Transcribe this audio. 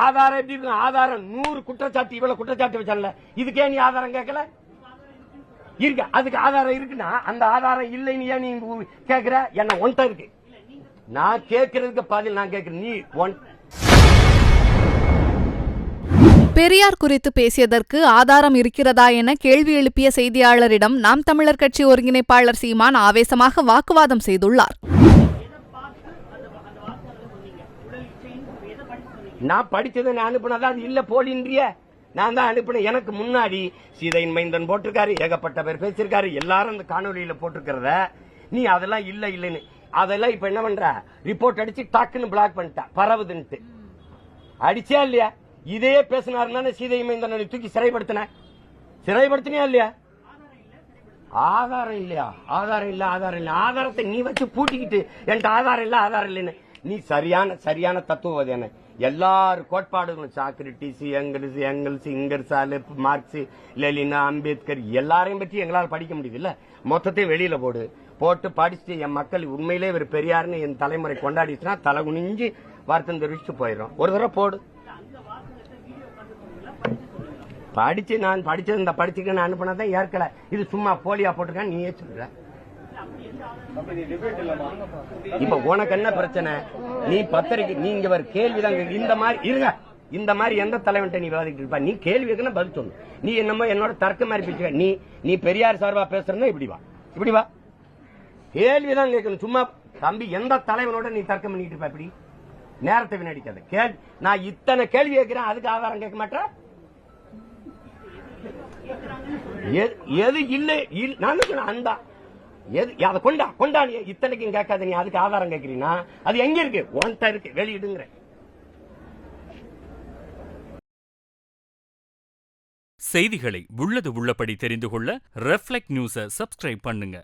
ஆதாரம் எப்படி இருக்கும் ஆதாரம் நூறு குற்றச்சாட்டு இவ்வளவு குற்றச்சாட்டு வச்சால இதுக்கே நீ ஆதாரம் கேட்கல? இருக்கு. அதுக்கு ஆதாரம் இருக்குன்னா அந்த ஆதாரம் இல்லைன்னு ஏன் நீ கேக்குற என்ன ஒன்ட்ட இருக்கு. நான் கேட்கறதுக்கு பதில் நான் கேட்கிறேன் நீ ஒன் பெரியார் குறித்து பேசியதற்கு ஆதாரம் இருக்கிறதா என கேள்வி எழுப்பிய செய்தியாளரிடம் நாம் தமிழர் கட்சி ஒருங்கிணைப்பாளர் சீமான் ஆவேசமாக வாக்குவாதம் செய்துள்ளார். நான் படிச்சதை நான் அனுப்புனதா? அது இல்ல போலின்றிய. நான் தான் அனுப்பினேன் எனக்கு முன்னாடி சீதையின் மைந்தன் போட்டிருக்காரு ஏகப்பட்ட பேர் பேசியிருக்காரு எல்லாரும் அந்த காணொலியில போட்டிருக்கிறத. நீ அதெல்லாம் இல்ல இல்லைன்னு. அதெல்லாம் இப்ப என்ன பண்ற? ரிப்போர்ட் அடிச்சு டக்குன்னு பிளாக் பண்ணிட்டா. பரவுதுன்ட்டு அடிச்சா இல்லையா? இதே பேசினாருன்னா சீதை மைந்தனை தூக்கி சிறைப்படுத்தின. சிறைப்படுத்தினியா இல்லையா? ஆதாரம் இல்லையா? ஆதாரம் இல்ல ஆதாரம் இல்ல. ஆதாரத்தை நீ வச்சு பூட்டிக்கிட்டு என்கிட்ட ஆதாரம் இல்ல ஆதாரம் இல்லைன்னு. நீ சரியான சரியான தத்துவம் என்ன எல்லார் கோட்பாடுகளும் Socrates Engels Engels Ingersoll Marx லெலினா Ambedkar எல்லாரையும் பற்றி எங்களால் படிக்க முடியுது. இல்ல மொத்தத்தையும் வெளியில போடு. போட்டு படிச்சுட்டு என் மக்கள் உண்மையிலே ஒரு பெரியாருன்னு என் தலைமுறை கொண்டாடிச்சுன்னா தலை குனிஞ்சு வருத்தம் தெரிவிச்சுட்டு போயிடும் ஒரு தடவை போடு. படிச்சு நான் படிச்சது இந்த படிச்சுக்க நான் அனுப்பினதான் ஏற்கல. இது சும்மா போலியா போட்டிருக்கேன் நீயே சொல்ற. இப்ப உனக்கு என்ன பிரச்சனை? நீ பத்திரிக்கை நீங்க ஒரு கேள்விதான் இந்த மாதிரி இருங்க. இந்த மாதிரி எந்த தலைவன்ட்ட நீ விவாதிக்கிட்டு இருப்பா? நீ கேள்வி பதில் சொல்லு. நீ என்னமோ என்னோட தர்க்க மாதிரி பேசுற. நீ நீ பெரியார் சார்பா பேசுறன்னா இப்படி வா. இப்படி வா. கேள்விதான் கேட்கணும். சும்மா தம்பி எந்த தலைவனோட நீ தர்க்கம் பண்ணிட்டு இருப்ப இப்படி? நேரத்தை வினடிக்காத கேள்வி நான் இத்தனை கேள்வி கேட்கிறேன் அதுக்கு ஆதாரம் கேட்க மாட்டேன் எது- இல்லை இல்ல நான் அந்த எது? அதை கொண்டா கொண்டா நீ இத்தனைக்கும் கேட்காத நீ அதுக்கு ஆதாரம் கேட்கிறீன்னா அது எங்க இருக்கு? ஒன்ட்ட இருக்கு வெளியிடுங்கிற. செய்திகளை உள்ளது உள்ளபடி தெரிந்து கொள்ள ரெஃப்ளெக்ட் நியூஸை சப்ஸ்கிரைப் பண்ணுங்க.